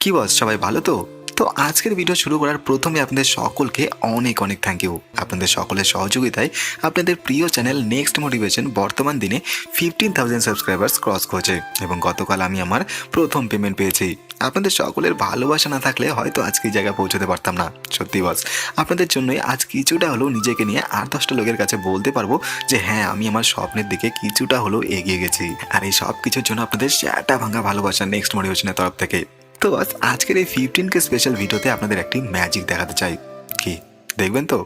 কি বস, সবাই ভালো তো? তো আজকের ভিডিও শুরু করার প্রথমে আপনাদের সকলকে অনেক অনেক থ্যাংক ইউ আপনাদের সকলের সহযোগিতায় আপনাদের প্রিয় চ্যানেল নেক্সট মোটিভেশন বর্তমান দিনে ফিফটিন থাউজেন্ড সাবস্ক্রাইবার্স ক্রস করেছে এবং গতকাল আমি আমার প্রথম পেমেন্ট পেয়েছি। আপনাদের সকলের ভালোবাসা না থাকলে হয়তো আজকে জায়গায় পৌঁছতে পারতাম না। সত্যি বস, আপনাদের জন্যই আজ কিছুটা হলেও নিজেকে নিয়ে আট দশটা লোকের কাছে বলতে পারব যে হ্যাঁ আমি আমার স্বপ্নের দিকে কিছুটা হলেও এগিয়ে গেছি। আর এই সব কিছুর জন্য আপনাদের শ্যাটা ভাঙা ভালোবাসা নেক্সট মোটিভেশনের তরফ থেকে। তো বাস, আজকের এই ফিফটিন কে স্পেশাল ভিডিওতে আপনাদের একটি ম্যাজিক দেখাতে চাই। কি? দেখবেন তো?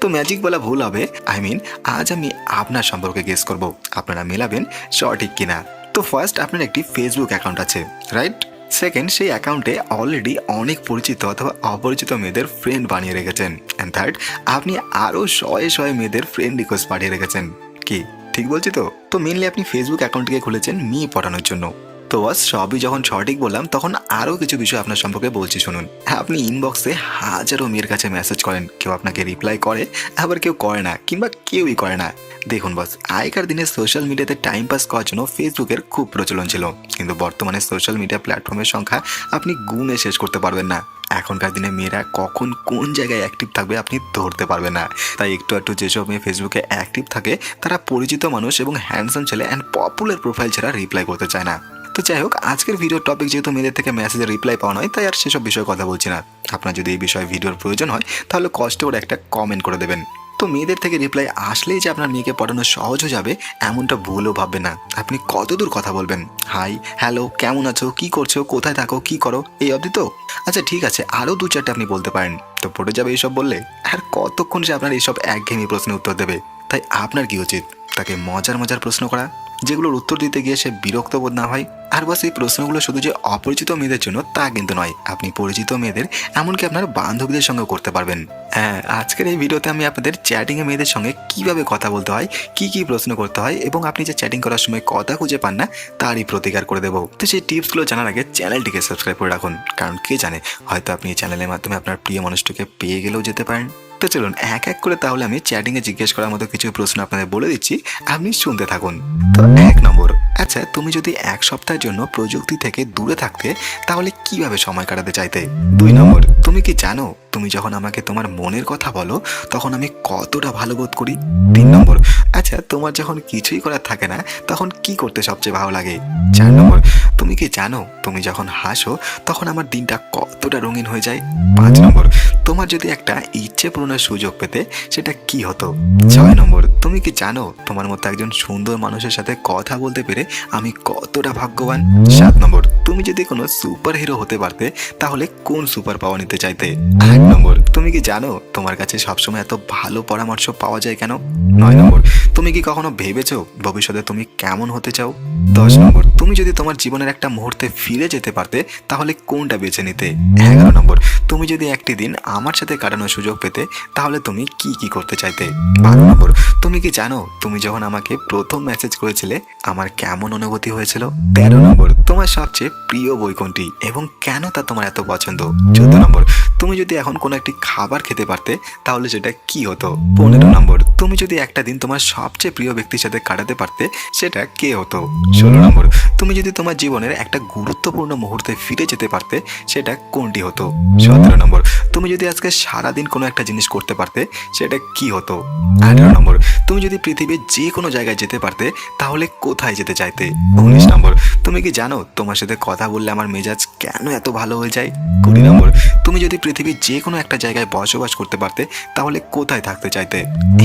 তো ম্যাজিক বলা ভুল হবে। আই মিন আজ আমি আপনার সম্পর্কে গেস করব। আপনারা মেলাবেন সঠিক কিনা। তো ফার্স্ট আপনার একটি ফেসবুক অ্যাকাউন্ট আছে রাইট সেকেন্ড সেই অ্যাকাউন্টে অলরেডি অনেক পরিচিত অথবা অপরিচিত মেয়েদের ফ্রেন্ড বানিয়ে রেখেছেন। অ্যান্ড থার্ড আপনি আরও শয়ে শয়ে মেয়েদের ফ্রেন্ড রিকোয়েস্ট পাঠিয়ে রেখেছেন। কি? ঠিক বলছি তো? তো মেনলি আপনি ফেসবুক অ্যাকাউন্টকে খুলেছেন মেয়ে পড়ানোর জন্য। তো বাস সবই যখন সঠিক বললাম, তখন আরও কিছু বিষয় আপনার সম্পর্কে বলছি, শুনুন। আপনি ইনবক্সে হাজারো মেয়ের কাছে মেসেজ করেন, কেউ আপনাকে রিপ্লাই করে, আবার কেউ করে না, কিংবা কেউই করে না। দেখুন বস আগেকার দিনে সোশ্যাল মিডিয়াতে টাইম পাস করার জন্য ফেসবুকের খুব প্রচলন ছিল। কিন্তু বর্তমানে সোশ্যাল মিডিয়া প্ল্যাটফর্মের সংখ্যা আপনি গুণে শেষ করতে পারবেন না। এখনকার দিনে মেয়েরা কখন কোন জায়গায় অ্যাক্টিভ থাকবে আপনি ধরতে পারবেন না। তাই একটু একটু যেসব মেয়ে ফেসবুকে অ্যাক্টিভ থাকে, তারা পরিচিত মানুষ এবং হ্যান্ডসাম ছেলে অ্যান্ড পপুলার প্রোফাইল ছাড়া রিপ্লাই করতে চায় না। তো যাই হোক, আজকের ভিডিওর টপিক যেহেতু মেয়েদের থেকে মেসেজের রিপ্লাই পাওয়া নয়, তাই আর সেসব বিষয়ে কথা বলছি না। আপনার যদি এই বিষয়ে ভিডিওর প্রয়োজন হয়, তাহলে কষ্ট করে একটা কমেন্ট করে দেবেন। তো মেয়েদের থেকে রিপ্লাই আসলেই যে আপনার মেয়েকে পড়ানো সহজ হয়ে যাবে, এমনটা ভুলও ভাববে না। আপনি কতদূর কথা বলবেন? হাই হ্যালো কেমন আছো? কি করছ? কোথায় থাকো? কি করো? এই অবধি তো? আচ্ছা ঠিক আছে আরও দু চারটে আপনি বলতে পারেন। তো পড়ে যাবে এইসব বললে? আর কতক্ষণ সে আপনার এইসব একঘেয়েমি প্রশ্নের উত্তর দেবে? তাই আপনার কি উচিত? তাকে মজার মজার প্রশ্ন করা? যেগুলোর উত্তর দিতে গিয়ে সে বিরক্ত বোধ না হয়। আর বাস, এই প্রশ্নগুলো শুধু যে অপরিচিত মেয়েদের জন্য তা কিন্তু নয়। আপনি পরিচিত মেয়েদের, এমনকি আপনার বান্ধবীদের সঙ্গে করতে পারবেন। হ্যাঁ আজকের এই ভিডিওতে আমি আপনাদের চ্যাটিংয়ে মেয়েদের সঙ্গে কীভাবে কথা বলতে হয়, কি কি প্রশ্ন করতে হয়, এবং আপনি যে চ্যাটিং করার সময় কথা খুঁজে পান না, তারই প্রতিকার করে দেবো। তো সেই টিপসগুলো জানার আগে চ্যানেলটিকে সাবস্ক্রাইব করে রাখুন, কারণ কে জানে, হয়তো আপনি এই চ্যানেলের মাধ্যমে আপনার প্রিয় মানুষটিকে পেয়ে গেলেও যেতে পারেন। তো চলুন, এক এক করে তাহলে আমি চ্যাটিংয়ে জিজ্ঞেস করার মতো কিছু প্রশ্ন আপনাদের বলে দিচ্ছি। আপনি শুনতে থাকুন। তো এক নম্বর আচ্ছা তুমি যদি এক সপ্তাহের জন্য প্রযুক্তি থেকে দূরে থাকতে, তাহলে কীভাবে সময় কাটাতে চাইতে? দুই নম্বর, তুমি কি জানো, তুমি যখন আমাকে তোমার মনের কথা বলো, তখন আমি কতটা ভালো বোধ করি? তিন নম্বর আচ্ছা তোমার যখন কিছুই করার থাকে না, তখন কি করতে সবচেয়ে ভালো লাগে? চার নম্বর তুমি কি জানো, তুমি যখন হাসো, তখন আমার দিনটা কতটা রঙিন হয়ে যায়? পাঁচ নম্বর, তোমার যদি একটা ইচ্ছে পূরণের সুযোগ পেতে, সেটা কি হতো? ছয় নম্বর, তুমি কি জানো, তোমার মতো একজন সুন্দর মানুষের সাথে কথা বলতে পেরে আমি কতটা ভাগ্যবান? সাত নম্বর, তুমি যদি কোনো সুপার হিরো হতে পারতে, তাহলে কোন সুপার পাওয়ার নিতে চাইতে? আট নম্বর তুমি কি জানো তোমার কাছে সবসময় এত ভালো পরামর্শ পাওয়া যায় কেন? নয় নম্বর, তুমি কি কখনো ভেবেছো ভবিষ্যতে তুমি কেমন হতে চাও? দশ নম্বর, তুমি যদি তোমার জীবনের একটা মুহূর্তে ফিরে যেতে পারতে, তাহলে কোনটা বেছে নিতে? এগারো নম্বর, তুমি যদি একটি দিন আমার সাথে কাটানোর সুযোগ পেতে, তাহলে তুমি কি কি করতে চাইতে? বারো নম্বর, তুমি কি জানো তুমি যখন আমাকে প্রথম মেসেজ করেছিলে, আমার কেমন অনুভূতি হয়েছিল? তেরো নম্বর, তোমার সবচেয়ে প্রিয় বই কোনটি এবং কেন তা তোমার এত পছন্দ? চোদ্দ নম্বর তুমি যদি এখন কোনো একটি খাবার খেতে পারতে, তাহলে সেটা কি হতো? পনেরো নম্বর, তুমি যদি একটা দিন তোমার সবচেয়ে প্রিয় ব্যক্তির সাথে কাটাতে পারতে, সেটা কে হতো? ষোলো নম্বর, তুমি যদি তোমার জীবনের একটা গুরুত্বপূর্ণ মুহূর্তে ফিরে যেতে পারতে, সেটা কোনটি হতো? সতেরো নম্বর, তুমি যদি আজকে সারাদিন কোনো একটা জিনিস করতে পারতে, সেটা কি হতো? আঠেরো নম্বর, তুমি যদি পৃথিবীর যে কোনো জায়গায় যেতে পারতে, তাহলে কোথায় যেতে চাইতে? উনিশ নম্বর, তুমি কি জানো তোমার সাথে কথা বললে আমার মেজাজ কেন এত ভালো হয়ে যায়? কুড়ি নম্বর তুমি যদি পৃথিবীর যে কোনো একটা জায়গায় বসবাস করতে পারতে তাহলে কোথায় থাকতে চাইতে?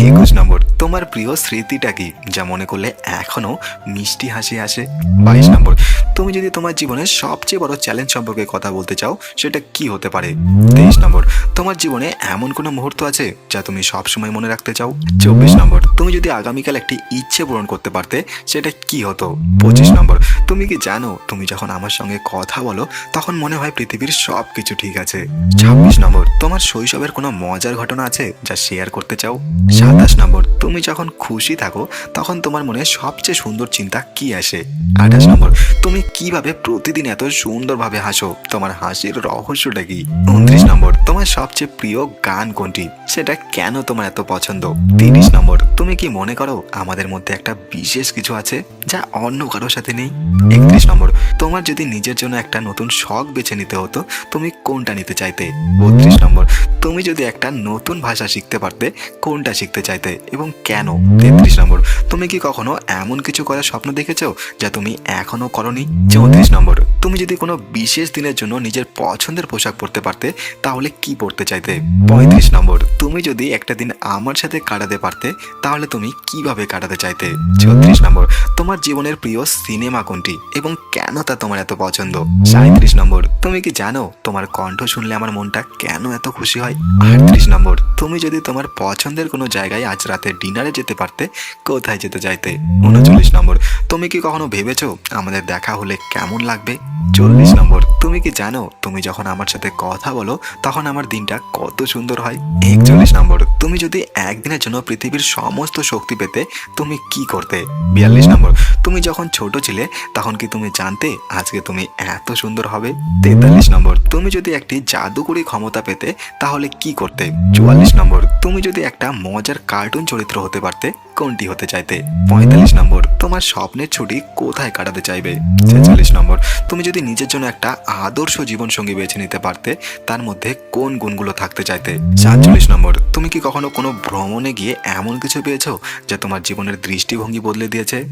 একুশ নম্বর তোমার প্রিয় স্মৃতিটা কি? যা মনে করলে এখনও মিষ্টি হাসি আসে। বাইশ নম্বর তুমি যদি তোমার জীবনের সবচেয়ে বড় চ্যালেঞ্জ সম্পর্কে কথা বলতে চাও সেটা কি হতে পারে? তেইশ নম্বর তোমার জীবনে এমন কোনো মুহূর্ত আছে যা তুমি সবসময় মনে রাখতে চাও? চব্বিশ নম্বর তুমি যদি আগামীকাল একটি ইচ্ছে পূরণ করতে পারতে সেটা কি হতো? পঁচিশ নম্বর তুমি কি জানো তুমি যখন আমার সঙ্গে কথা বলো তখন মনে হয় পৃথিবীর সব কিছু ঠিক আছে। ছাব্বিশ নম্বর, তোমার শৈশবের কোনো মজার ঘটনা আছে যা শেয়ার করতে চাও? সাতাশ নম্বর, তুমি যখন খুশি থাকো, তখন তোমার মনে সবচেয়ে সুন্দর চিন্তা কি আসে? আঠাশ নম্বর, তুমি কীভাবে প্রতিদিন এত সুন্দরভাবে হাসো? তোমার হাসির রহস্যটা কি? উনত্রিশ নম্বর, তোমার সবচেয়ে প্রিয় গান কোনটি? সেটা কেন তোমার এত পছন্দ? তিরিশ নম্বর, তুমি কি মনে করো আমাদের মধ্যে একটা বিশেষ কিছু আছে যা অন্য কারোর সাথে নেই? একত্রিশ নম্বর, তোমার যদি নিজের জন্য একটা নতুন শখ বেছে নিতে হতো, তুমি কোনটা নিতে চাইতে? বত্রিশ নম্বর, তুমি যদি একটা নতুন ভাষা শিখতে পারতে, কোনটা শিখতে চাইতে এবং কেন? তেত্রিশ নম্বর তুমি কি কখনো এমন কিছু করার স্বপ্ন দেখেছ যা তুমি এখনও করনি? চৌত্রিশ নম্বর, তুমি যদি কোনো বিশেষ দিনের জন্য নিজের পছন্দের পোশাক পরতে পারতে, তাহলে কি পরতে চাইতে? পঁয়ত্রিশ নম্বর, তুমি যদি একটা দিন আমার সাথে কাটাতে পারতে, তাহলে তুমি কীভাবে কাটাতে চাইতে? চৌত্রিশ নম্বর, তোমার জীবনের প্রিয় সিনেমা কোনটি এবং কেন তা তোমার এত পছন্দ? সাঁত্রিশ নম্বর, তুমি কি জানো তোমার কণ্ঠ শুনলে আমার মনটা কেন এত খুশি হয়? আটত্রিশ নম্বর, তুমি যদি তোমার পছন্দের কোনো জায়গায় আজ রাতে ডিনারে যেতে পারতে, কোথায় যেতে চাইতে উনচল্লিশ নম্বর। তুমি কি কখনো ভেবেছো আমাদের দেখা হলে কেমন লাগবে? চল্লিশ নম্বর, তুমি কি জানো তুমি যখন আমার সাথে কথা বলো, তখন আমার দিনটা কত সুন্দর হয়? একচল্লিশ নম্বর, তুমি যদি একদিনের জন্য পৃথিবীর সমস্ত শক্তি পেতে, তুমি কি করতে? বিয়াল্লিশ নম্বর, তুমি যখন ছোট ছিলে, তখন কি তুমি জানতে আজকে তুমি এত সুন্দর হবে? তেতাল্লিশ নম্বর, তুমি যদি একটি জাদুকরি ক্ষমতা পেতে, তাহলে কি করতে? চুয়াল্লিশ নম্বর, তুমি যদি একটা মজার কার্টুন চরিত্র হতে পারতে, কোনটি হতে চাইতে? পঁয়তাল্লিশ নম্বর। তোমার স্বপ্নের ছুটি কোথায় কাটাতে চাইবে? ছেচল্লিশ নম্বর। তুমি যদি নিজের জন্য একটা আদর্শ জীবন সঙ্গী বেছে নিতে পারতে, তার মধ্যে কোন গুণগুলো থাকতে চাইতে? সাতচল্লিশ নম্বর। তুমি কি কখনো কোনো ভ্রমণে গিয়ে এমন কিছু পেয়েছ, যা তোমার জীবনের দৃষ্টিভঙ্গি বদলে দিয়েছে?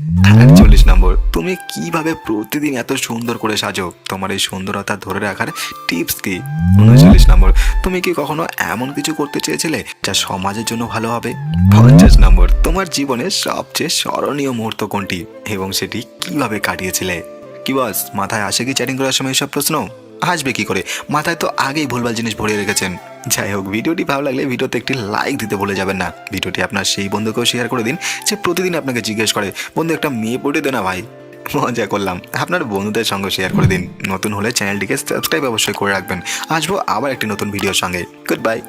আটচল্লিশ নম্বর। তুমি কীভাবে প্রতিদিন এত সুন্দর করে সাজো? তোমার এই সুন্দরতা ধরে রাখার টিপস কি? উনচল্লিশ নম্বর। তুমি কি কখনো এমন কিছু করতে চেয়েছিলে যা সমাজের জন্য ভালো হবে? পঞ্চাশ নম্বর। তোমার জীবনের সবচেয়ে স্মরণীয় মুহূর্ত কোনটি? এবং সেটি কীভাবে কাটিয়েছিলে? কি বস, মাথায় আসে কি চ্যাটিং করার সময় সব প্রশ্ন? আসবে কি করে? মাথায় তো আগেই ভুলভাল জিনিস ভরিয়ে রেখেছেন। যাই হোক, ভিডিওটি ভালো লাগলে ভিডিওতে একটি লাইক দিতে ভুলে যাবেন না। ভিডিওটি আপনার সেই বন্ধুকেও শেয়ার করে দিন, যে প্রতিদিন আপনাকে জিজ্ঞেস করে, বন্ধু, একটা মেয়ে পড়ে দে না ভাই। মজা করলাম। আপনার বন্ধুদের সঙ্গে শেয়ার করে দিন। নতুন হলে চ্যানেলটিকে সাবস্ক্রাইব অবশ্যই করে রাখবেন। আসব আবার একটি নতুন ভিডিওর সঙ্গে। Good bye